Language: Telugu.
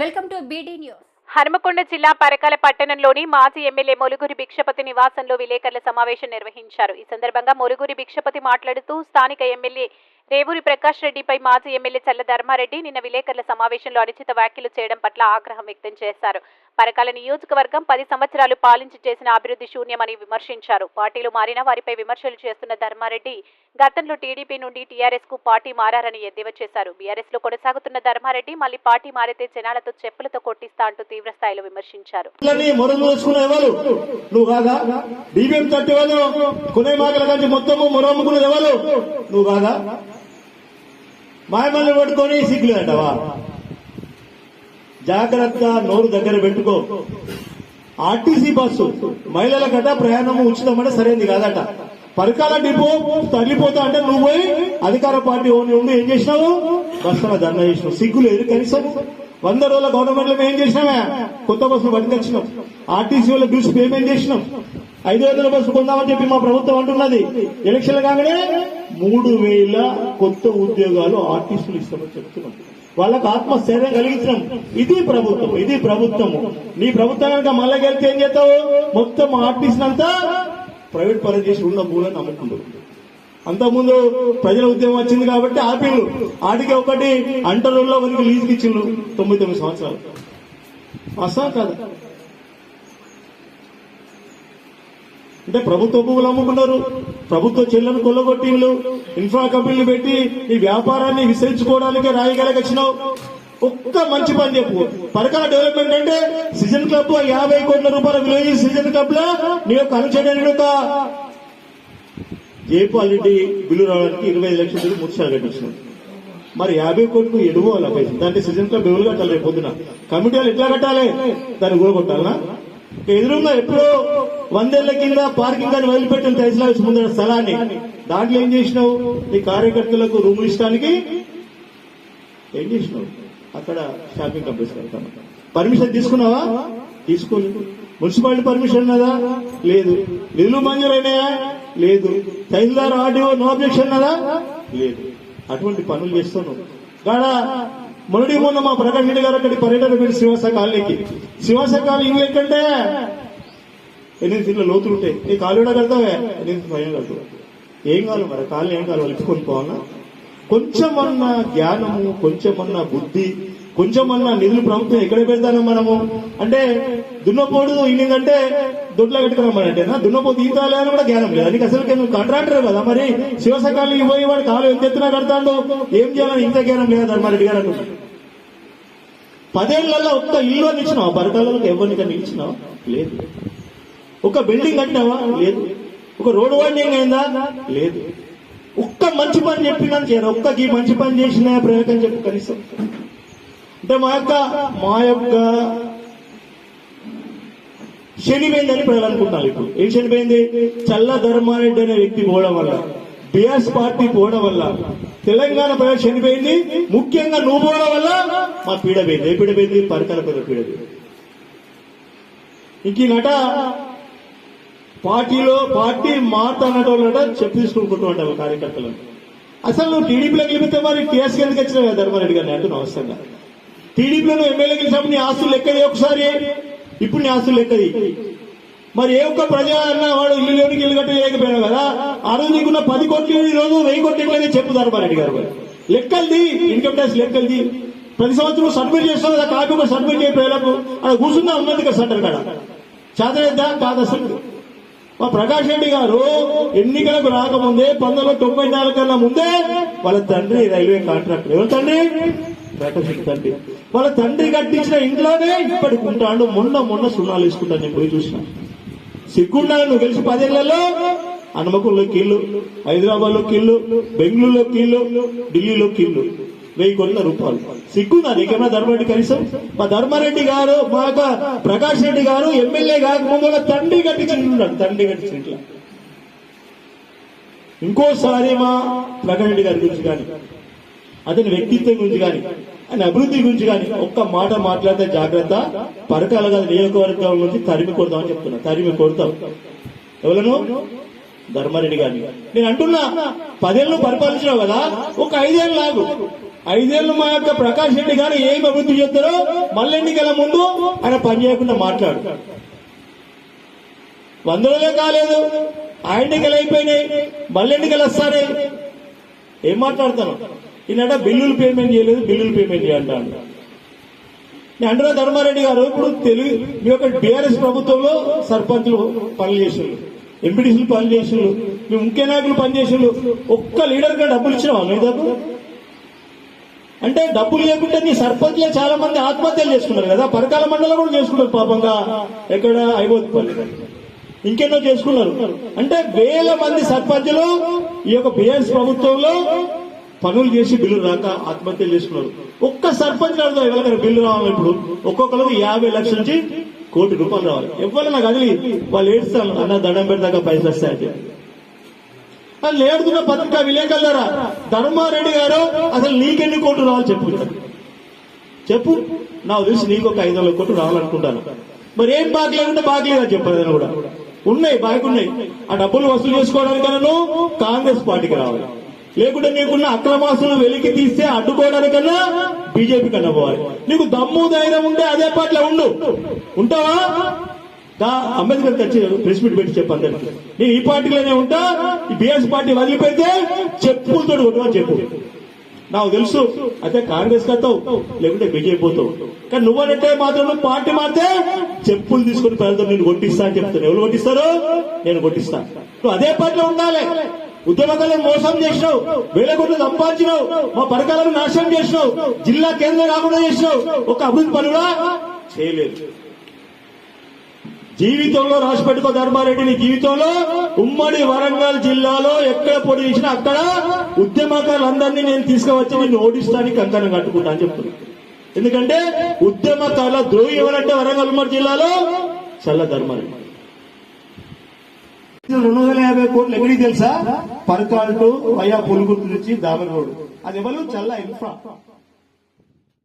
Welcome to BD news. Hanumakonda జిల్లా పరకాల పట్టణంలోని మాజీ ఎమ్మెల్యే మొలుగురి భిక్షపతి నివాసంలో విలేకరుల సమావేశం నిర్వహించారు. ఈ సందర్భంగా మొలుగురి భిక్షపతి మాట్లాడుతూ స్థానిక ఎమ్మెల్యే రేవూరి ప్రకాష్ రెడ్డిపై మాజీ ఎమ్మెల్యే చల్ల ధర్మారెడ్డి నిన్న విలేకరుల సమావేశంలో అనుచిత వ్యాఖ్యలు చేయడం పట్ల ఆగ్రహం వ్యక్తం చేశారు. పరకాల నియోజకవర్గం పది సంవత్సరాలు పాలించి చేసిన అభివృద్ధి శూన్యమని విమర్శించారు. పార్టీలు మారినా వారిపై విమర్శలు చేస్తున్న ధర్మారెడ్డి గతంలో టీడీపీ నుండి టీఆర్ఎస్కు పార్టీ మారారని ఎద్దేవా చేశారు. బీఆర్ఎస్లో కొనసాగుతున్న ధర్మారెడ్డి మళ్ళీ పార్టీ మారితే జనాలతో చెప్పులతో కొట్టిస్తా అంటూ తీవ్ర స్థాయిలో విమర్శించారు. మాయమల్ని పట్టుకొని జాగ్రత్త నోరు దగ్గర పెట్టుకో. ఆర్టీసీ బస్సు మహిళల కట ప్రయాణం ఉచితమంటే సరైంది కాదట. పరకాల డిపో తగిలిపోతా అంటే నువ్వు పోయి అధికార పార్టీ ఓని ఉండి ఏం చేసినావు? బస్సులో ధర్నా చేసినావు. సిగ్గు లేదు కనీసం. వంద రోజుల గవర్నమెంట్లో ఏం చేసినామే? కొత్త బస్సులు పట్టుకొచ్చినాం ఆర్టీసీ వాళ్ళ బిల్స్ పేమెంట్ చేసినాం. ఐదు వందల బస్సు కొందామని చెప్పి మా ప్రభుత్వం అంటున్నది. ఎలక్షన్లు కాగానే మూడు వేల కొత్త ఉద్యోగాలు ఆర్టీసీలు ఇస్తామని చెప్తున్నాం. వాళ్ళకు ఆత్మస్థైర్యం కలిగించడం. ఇది ప్రభుత్వం ఇది ప్రభుత్వము. నీ ప్రభుత్వం కనుక మళ్ళా గెలిచి ఏం చేస్తావు? మొత్తం ఆర్టిస్ట్ అంతా ప్రైవేట్ పని చేసి ఉన్న మూలని అమ్ముకుంటారు అంతకుముందు ప్రజల ఉద్యమం వచ్చింది కాబట్టి ఆపిల్లు ఆటికి ఒకటి అంటరుల్లో వరకు లీజుకి ఇచ్చిండ్రు తొమ్మిది తొమ్మిది సంవత్సరాలు. అసలు కదా. అంటే ప్రభుత్వ భూములు అమ్ముకున్నారు. ప్రభుత్వ చెల్లను కొల్లగొట్టిండ్లు. ఇన్ఫ్రా కంపెనీలు పెట్టి ఈ వ్యాపారాన్ని విస్తరించుకోవడానికి రాయగలగచ్చినావు ఒక్క మంచి పని చెప్పు. పరకాల డెవలప్మెంట్ అంటే సీజన్ క్లబ్ యాభై కోట్ల రూపాయల విలువ సీజన్ క్లబ్లో నీ యొక్క అనుచరుడు ఒక జైపాల్ రెడ్డి బిల్లు రావడానికి ఇరవై ఐదు లక్షలు మూడు కట్టించినాం మరి యాభై కోట్లు ఎడుకోవాలి పైసలు? దాంట్లో సీజన్ క్లబ్ ఎవరు కట్టాలి రేపు పొద్దున? కమిటీ వాళ్ళు ఎట్లా కట్టాలి? దాన్ని కూడగొట్టాలా ఎదురుగా ఎప్పుడో వందేళ్ళ కింద పార్కింగ్ అని వదిలిపెట్టిన తహసీల్ ఆఫీస్ ముందర స్థలాన్ని దాంట్లో ఏం చేసినావు? నీ కార్యకర్తలకు రూములు ఇష్టానికి ఏం చేసినావు? అక్కడ షాపింగ్ కంపెనీస్ కడతాను పర్మిషన్ తీసుకున్నావా? తీసుకోలేదు. మున్సిపాలిటీ పర్మిషన్ ఉన్నదా? లేదు. నిధులు మంజూరైనాయా? లేదు. తహసీల్దార్ ఆర్డీఓ నో అబ్జెక్షన్ ఉన్నదా? లేదు. అటువంటి పనులు చేస్తున్నావు. గాడ మొన్నటి మొన్న మా ప్రకాష్ రెడ్డి గారు అక్కడి పర్యటన పెట్టి శ్రీవాస కాలనీకి. శ్రీవాస కాలనీ ఇల్లు ఎనిమిది ఫీట్ల లోతులు ఉంటాయి నీ కాలు కూడా కడతావే? ఎనిమిది భయం కడతావు. ఏం కాదు మరి? కాళ్ళు ఏం కాదు వలుపుకొని పోవాలా? కొంచెమన్నా జ్ఞానము కొంచెమన్నా బుద్ధి కొంచెమన్నా నిధులు ప్రభుత్వం ఎక్కడ పెడతాను మనము? అంటే దున్నపోడు ఇన్నిందంటే దొడ్లో పెట్టుకున్నామనంటేనా దున్నపోతు ఈతాలే అని కూడా జ్ఞానం లేదు. నీకు అసలు నువ్వు కాంట్రాక్టర్ కదా మరి? శివసకాలు పోయి వాడు కాలు ఎంత ఎత్తున కడతాడు? ఏం చేయాలని ఇంత జ్ఞానం లేదా ధర్మారెడ్డి గారు అంటున్నాడు. పదేళ్ళలో ఒక్క ఇల్లు అని ఇచ్చినావా? పరకాలలో ఎవరిని కానీ లేదు. ఒక బిల్డింగ్ కట్టినావా? లేదు. ఒక రోడ్ వైండింగ్ అయిందా? లేదు. ఒక్క మంచి పని చెప్పినా చేయరు? ఒక్కకి మంచి పని చేసిన ప్రయోగం చెప్పు కనీసం. అంటే మా యొక్క మా యొక్క శనిపోయిందని ప్రజలు అనుకుంటున్నారు ఇప్పుడు. ఏం శనిపోయింది చల్ల ధర్మారెడ్డి అనే వ్యక్తి పోవడం వల్ల బిఎస్ పార్టీ పోవడం వల్ల తెలంగాణ ప్రజలు చనిపోయింది ముఖ్యంగా నువ్వు పోవడం వల్ల మా పీడ పోయింది. ఏ పీడ పోయింది? పరికర పీడ పోయింది. ఇంక నట పార్టీలో పార్టీ మాట చెప్పు తీసుకుంటూ ఆ కార్యకర్తలను అసలు నువ్వు టీడీపీలో గెలిపితే మరి టీఎస్ ఎందుకు వచ్చినావు ధర్మారెడ్డి గారిని అంటున్నావు అవసరంగా టీడీపీలో నువ్వు ఎమ్మెల్యే గెలిచినప్పుడు నీ ఆస్తులు లెక్కది ఒకసారి. ఇప్పుడు నీ ఆస్తులు లెక్కది. మరి ఏ ఒక్క ప్రజా అన్న వాడు ఇల్లు లేనికి ఇల్లు కట్టలేకపోయాడు కదా? ఆ రోజు నీకున్న పది కోట్లు ఈ రోజు వెయ్యి కోట్లు చెప్పు ధర్మారెడ్డి గారు లెక్కల్ది లెక్కలది ఇన్కమ్ ట్యాక్స్ లెక్కల్ది ప్రతి సంవత్సరం సబ్మిట్ చేస్తాం కదా సబ్మిట్ చేయ అక్కడ కూర్చున్నా ఉన్నది కదా సెంటర్ కాడ చదవేద్దా కాదు అసలు మా ప్రకాష్ రెడ్డి గారు ఎన్నికలకు రాకముందే పంతొమ్మిది వందల తొంభై నాలుగు కన్నా ముందే వాళ్ళ తండ్రి రైల్వే కాంట్రాక్టర్. ఎవరు తండ్రి? ప్రకాష్ తండ్రి. వాళ్ళ తండ్రి కట్టించిన ఇంట్లోనే ఇప్పటికి ఉంటాడు మొన్న మొన్న సున్నాలు వేసుకుంటాను నేను పోయి చూసిన. సిగ్గుండా నువ్వు గెలిచి పదేళ్ళలో హనుమకుల్లో కిల్లు హైదరాబాద్లో కీళ్ళు బెంగళూరులో కిల్లు ఢిల్లీలో కిల్లు. వెయ్యి కోట్ల రూపాయలు సిగ్గుందా నీకేమైనా ధర్మారెడ్డి కనీసం? మా ధర్మారెడ్డి గారు మా యొక్క ప్రకాష్ రెడ్డి గారు ఎమ్మెల్యే కాకముందు వాళ్ళ తండ్రి కట్టించుకుంటున్నాడు తండ్రి కట్టించిన ఇంకోసారి మా ప్రకాష్ రెడ్డి గారి గురించి కానీ అతని వ్యక్తిత్వం గురించి కానీ ఆయన అభివృద్ధి గురించి కానీ ఒక్క మాట మాట్లాడితే జాగ్రత్త. పరకాల కాదు నియోజకవర్గం నుంచి తరిమి కొడతామని చెప్తున్నా. తరిమి కొడతాం. ఎవరను? ధర్మారెడ్డి గారిని. నేను అంటున్నా పదేళ్ళు పరిపాలించినావు కదా ఒక ఐదేళ్ళు లాగు ఐదేళ్ళు మా యొక్క ప్రకాష్ రెడ్డి గారు ఏం అభివృద్ధి చేస్తారో మళ్ళీ ఎన్నికల ముందు ఆయన పని చేయకుండా మాట్లాడు. వంద రోజులే కాలేదు. ఆ ఎన్నికలు అయిపోయినాయి. మళ్ళీ ఎన్నికలు వస్తానే ఏం మాట్లాడతాను? ఈయన బిల్లులు పేమెంట్ చేయలేదు బిల్లులు పేమెంట్ చేయంటాను నేను అంటున్నా ధర్మారెడ్డి గారు ఇప్పుడు తెలుగు మీ యొక్క బీఆర్ఎస్ ప్రభుత్వంలో సర్పంచులు పనులు చేసిండ్రు. ఎంపీటీసీలు పనులు చేసిండ్రు. మీ ముఖ్య నాయకులు పనిచేసిండ్రు. ఒక్క లీడర్గా డబ్బులు ఇచ్చిన వాళ్ళు అంటే డబ్బులు లేకుంటే నీ సర్పంచ్లే చాలా మంది ఆత్మహత్యలు చేసుకున్నారు కదా. పరకాల మండలం కూడా చేసుకున్నారు పాపంగా. ఎక్కడ? అయిపోతుంది ఇంకెన్నో చేసుకున్నారు. అంటే వేల మంది సర్పంచులు ఈ యొక్క బీఆర్ఎస్ ప్రభుత్వంలో పనులు చేసి బిల్లు రాక ఆత్మహత్యలు చేసుకున్నారు. ఒక్క సర్పంచ్ అడుగుతా ఎవరికైనా బిల్లు రావాలి ఇప్పుడు? ఒక్కొక్కరికి యాభై లక్షల నుంచి కోటి రూపాయలు రావాలి. ఎవరైనా కదిలి వాళ్ళు ఏడుస్తారు అన్న దండం పెడతాక పైసలు వస్తాయి వాళ్ళు ఏడుతున్న పత్రికా విలేకరులారా ధర్మారెడ్డి గారు అసలు నీకెన్ని కోట్లు రావాలి చెప్పు. చెప్పు. నాకు తెలిసి నీకు ఒక ఐదు వందల కోట్లు రావాలనుకుంటాను. మరి ఏం బాకీ లేకుంటే బాకీ లేదని చెప్పారు కూడా. ఉన్నాయి బాకీ ఉన్నాయి. ఆ డబ్బులు వసూలు చేసుకోవడానికన్నా కాంగ్రెస్ పార్టీకి రావాలి. లేకుంటే నీకున్న అక్రమాసులు వెలికి తీస్తే అడ్డుకోవడానికన్నా బీజేపీ కన్నా పోవాలి. నీకు దమ్ము ధైర్యం ఉంటే అదే పార్టీలో ఉండు. ఉంటావా? అంబేద్కర్ తెచ్చి ప్రెస్ మీట్ పెట్టి చెప్పు అందరికి. నేను ఈ పార్టీలోనే ఉంటా ఈ బిఎస్ పార్టీ వదిలిపెడితే చెప్పులతో కొట్టుకొని చెప్పు. నాకు తెలుసు అయితే కాంగ్రెస్ కత్తావు లేకుంటే బీజేపీ పోతావు. కానీ నువ్వనంటే మాత్రం పార్టీ మారితే చెప్పులు తీసుకుని ప్రజలతో నేను కొట్టిస్తా అని చెప్తాను. ఎవరు కొట్టిస్తారు? నేను కొట్టిస్తా. నువ్వు అదే పార్టీలో ఉండాలి. ఉద్యమకాలను మోసం చేసినావు వేల కోట్లు సంపాదించినావు మా పథకాలను నాశనం చేసినావు జిల్లా కేంద్రం కాకుండా చేసినావు. ఒక అభివృద్ధి పనులా చేయలేదు. జీవితంలో రాసి పెట్టుకో ధర్మారెడ్డి నీ జీవితంలో ఉమ్మడి వరంగల్ జిల్లాలో ఎక్కడ పొడి చేసినా అక్కడ ఉద్యమకారులందరినీ నేను తీసుకువచ్చి నిన్ను ఓడిస్తానికి కంకణం కట్టుకుంటా అని చెప్తున్నా. ఎందుకంటే ఉద్యమకారుల ద్రోహి ఎవరంటే వరంగల్ ఉమ్మడి జిల్లాలో చల్ల ధర్మారెడ్డి. రెండు వందల యాభై కోట్లు ఎక్కడికి తెలుసా? పరకాలు వయా పులుగుర్తు నుంచి దామరోడ్ అది ఎవరు? చల్ల ఇన్ఫ్రా.